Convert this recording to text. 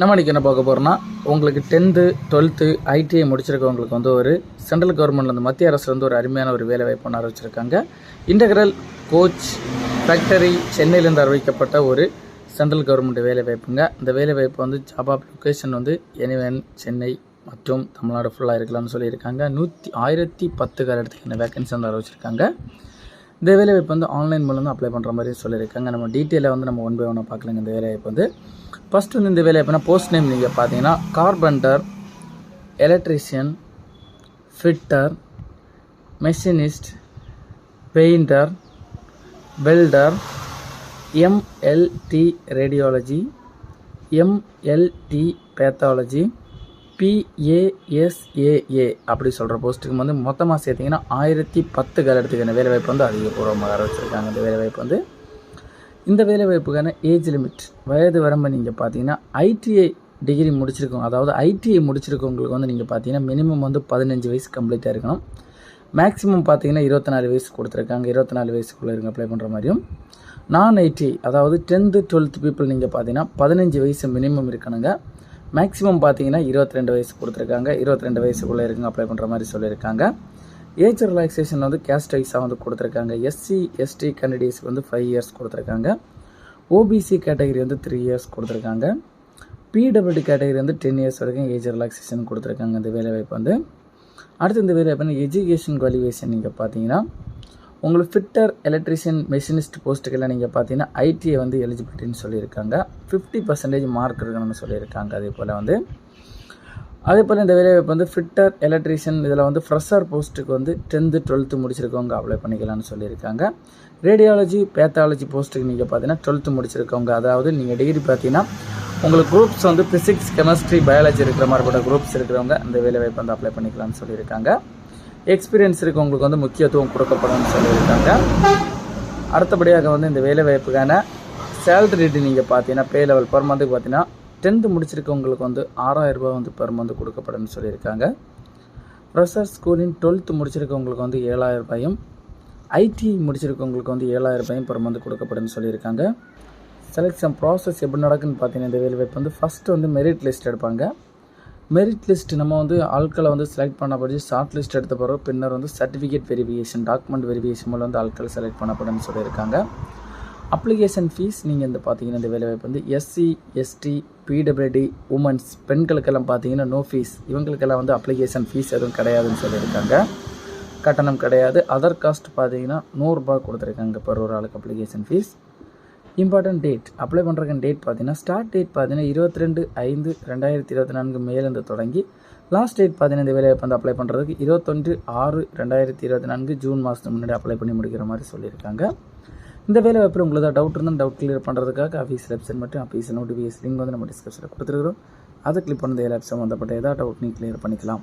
நம்ம இன்றைக்கி என்ன பார்க்க போகிறோம்னா உங்களுக்கு டென்த்து டுவெல்த்து ஐடிஐ முடிச்சிருக்கவங்களுக்கு வந்து ஒரு சென்ட்ரல் கவர்மெண்ட்லேருந்து மத்திய அரசு வந்து ஒரு அருமையான ஒரு வேலை வாய்ப்பு ஆரம்பிச்சிருக்காங்க இன்டகிரல் கோச் ஃபேக்டரி சென்னையிலேருந்து அறிவிக்கப்பட்ட ஒரு சென்ட்ரல் கவர்மெண்ட் வேலை வாய்ப்புங்க. இந்த வேலை வாய்ப்பு வந்து ஜாப் ஆப் லொக்கேஷன் வந்து எனிவன் சென்னை மற்றும் தமிழ்நாடு ஃபுல்லாக இருக்கலாம்னு சொல்லியிருக்காங்க. நூற்றி ஆயிரத்தி பத்து காலத்துக்கு வேகன்சி வந்து அறிவிச்சிருக்காங்க. இந்த வேலைவாய்ப்பு வந்து ஆன்லைன் மூலம் தான் அப்ளை பண்ணுற மாதிரி சொல்லியிருக்காங்க. நம்ம டீட்டெயிலாக வந்து நம்ம ஒன் பை ஒன்னாக பார்க்கலங்க இந்த வேலைவாய்ப்பு வந்து. ஃபஸ்ட்டு வந்து இந்த வேலைவாய்ப்புனா போஸ்ட் நேம் நீங்கள் பார்த்தீங்கன்னா carpenter electrician fitter machinist painter welder MLT radiology MLT pathology BASAA அப்படி சொல்கிற போஸ்ட்டுக்கு வந்து மொத்தமாக சேர்த்திங்கன்னா ஆயிரத்தி பத்து காலத்துக்கான வேலைவாய்ப்பு வந்து அதிகபூர்வமாக ஆரம்பிச்சிருக்காங்க இந்த வேலைவாய்ப்பு வந்து இந்த வேலைவாய்ப்புக்கான ஏஜ் லிமிட் வயது வரம்பு நீங்கள் பார்த்தீங்கன்னா ஐடிஐ டிகிரி முடிச்சிருக்கோம். அதாவது ஐடிஐ முடிச்சிருக்கவங்களுக்கு வந்து நீங்கள் பார்த்தீங்கன்னா மினிமம் வந்து பதினஞ்சு வயசு கம்ப்ளீட்டாக இருக்கணும். மேக்ஸிமம் பார்த்தீங்கன்னா இருபத்தி நாலு வயசு கொடுத்துருக்காங்க. இருபத்தி நாலு வயசுக்குள்ளே இருங்க அப்ளை பண்ணுற மாதிரியும். நான் ஐடி அதாவது டென்த்து டுவெல்த் பீப்புள் நீங்கள் பார்த்தீங்கன்னா பதினஞ்சு வயசு மினிமம் இருக்கணுங்க. மேக்ஸிமம் பார்த்தீங்கன்னா இருபத்தி ரெண்டு வயசு கொடுத்துருக்காங்க. இருபத்தி ரெண்டு வயசுக்குள்ளே இருக்குங்க அப்ளை பண்ணுற மாதிரி சொல்லியிருக்காங்க. ஏஜ் ரிலாக்ஸேஷன் வந்து கேஸ்ட் வைஸாக வந்து கொடுத்துருக்காங்க. எஸ்சி எஸ்டி கேண்டிடேட்ஸ்க்கு வந்து ஃபைவ் இயர்ஸ் கொடுத்துருக்காங்க. ஓபிசி கேட்டகரி வந்து த்ரீ இயர்ஸ் கொடுத்துருக்காங்க. பிடபிள்யூடி கேட்டகரி வந்து டென் இயர்ஸ் வரைக்கும் ஏஜ் ரிலாக்ஸேஷன் கொடுத்துருக்காங்க இந்த வேலைவாய்ப்பு வந்து. அடுத்து இந்த வேலைவாய்ப்பு எஜுகேஷன் குவாலிஃபிகேஷன் நீங்கள் பார்த்தீங்கன்னா உங்களுக்கு ஃபிட்டர் எலக்ட்ரிஷியன் மெஷினிஸ்ட் போஸ்ட்டுக்கெல்லாம் நீங்கள் பார்த்தீங்கன்னா ஐடிஐ வந்து எலிஜிபிலிட்டின்னு சொல்லியிருக்காங்க. ஃபிஃப்டி பர்சன்டேஜ் மார்க் இருக்கணும்னு சொல்லியிருக்காங்க அதே போல் வந்து. அதே போல் இந்த வேலைவாய்ப்பு வந்து ஃபிட்டர் எலக்ட்ரிஷியன் இதில் வந்து ஃப்ரெஷர் போஸ்ட்டுக்கு வந்து டென்த்து டுவெல்த்து முடிச்சிருக்கவங்க அப்ளை பண்ணிக்கலாம்னு சொல்லியிருக்காங்க. ரேடியாலஜி பேத்தாலஜி போஸ்ட்டுக்கு நீங்கள் பார்த்தீங்கன்னா டுவெல்த்து முடிச்சிருக்கவங்க. அதாவது நீங்கள் டிகிரி பார்த்தீங்கன்னா உங்களுக்கு குரூப்ஸ் வந்து ஃபிசிக்ஸ் கெமிஸ்ட்ரி பயாலஜி இருக்கிற மாதிரிப்பட்ட குரூப்ஸ் இருக்கிறவங்க இந்த வேலைவாய்ப்பு வந்து அப்ளை பண்ணிக்கலாம்னு சொல்லியிருக்காங்க. எக்ஸ்பீரியன்ஸ் இருக்கவங்களுக்கு வந்து முக்கியத்துவம் கொடுக்கப்படும்னு சொல்லியிருக்காங்க. அடுத்தபடியாக வந்து இந்த வேலைவாய்ப்புக்கான சேலரி நீங்கள் பார்த்தீங்கன்னா பே லெவல் பெர் மந்த்துக்கு பார்த்தீங்கன்னா டென்த்து முடிச்சிருக்கவங்களுக்கு வந்து ஆறாயிரம் ரூபாய் வந்து பெர் மந்த் கொடுக்கப்படும்னு சொல்லியிருக்காங்க. ஃப்ரெஷர் ஸ்கூலின் டுவெல்த்து முடிச்சிருக்கவங்களுக்கு வந்து ஏழாயிரம் ரூபாயும் ஐடி முடிச்சிருக்கவங்களுக்கு வந்து ஏழாயிரம் ரூபாயும் பெர் மந்த் கொடுக்கப்படும்னு சொல்லியிருக்காங்க. செலெக்ஷன் ப்ராசஸ் எப்படி நடக்குன்னு பார்த்தீங்கன்னா இந்த வேலைவாய்ப்பு வந்து ஃபஸ்ட்டு வந்து மெரிட் லிஸ்ட் எடுப்பாங்க. மெரிட் லிஸ்ட் நம்ம வந்து ஆட்களை வந்து செலக்ட் பண்ண படிச்சு ஷார்ட் லிஸ்ட் எடுத்த பிறகு பின்னர் வந்து சர்டிஃபிகேட் வெரிஃபிகேஷன் டாக்குமெண்ட் வெரிஃபிகேஷன் மூலம் வந்து ஆட்கள் செலக்ட் பண்ணப்படும்னு சொல்லியிருக்காங்க. அப்ளிகேஷன் ஃபீஸ் நீங்கள் இந்த பார்த்தீங்கன்னா இந்த வேலைவாய்ப்பு வந்து எஸ்சி எஸ்டி பிடபிள்யூடி உமன்ஸ் பெண்களுக்கெல்லாம் பார்த்தீங்கன்னா நோ ஃபீஸ் இவங்களுக்கெல்லாம் வந்து அப்ளிகேஷன் ஃபீஸ் எதுவும் கிடையாதுன்னு சொல்லியிருக்காங்க. கட்டணம் கிடையாது. அதர் காஸ்ட் பார்த்தீங்கன்னா நூறுரூபா கொடுத்துருக்காங்க per ஒரு ஆளுக்கு application fee important date apply பண்ணுறதுக்கு டேட் பார்த்தீங்கன்னா ஸ்டார்ட் டேட் பார்த்தீங்கன்னா இருபத்தி ரெண்டு ஐந்து ரெண்டாயிரத்தி இருபத்தி நான்கு மேலேருந்து தொடங்கி லாஸ்ட் டேட் பார்த்தீங்கன்னா இந்த வேலையை வந்து அப்ளை பண்ணுறதுக்கு இருபத்தொன்று ஆறு ரெண்டாயிரத்தி இருபத்தி நான்கு ஜூன் மாதத்துக்கு முன்னாடி அப்ளை பண்ணி முடிக்கிற மாதிரி சொல்லியிருக்காங்க. இந்த வேலை வாய்ப்பில் உங்களுக்கு ஏதாவது டவுட் இருந்தால் டவுட் கிளியர் பண்ணுறதுக்காக ஆஃபீஸ் வெப்சைட் மட்டும் ஆஃபீஸ் நோட்டிஃபிகேஷன் லிங்க் வந்து நம்ம டிஸ்கிரிப்ஷனில் கொடுத்துருக்குறோம். அதை கிளிக் பண்ண வேலை லேப் சம்மந்தப்பட்ட ஏதாவது டவுட் நீ கிளியர் பண்ணிக்கலாம்.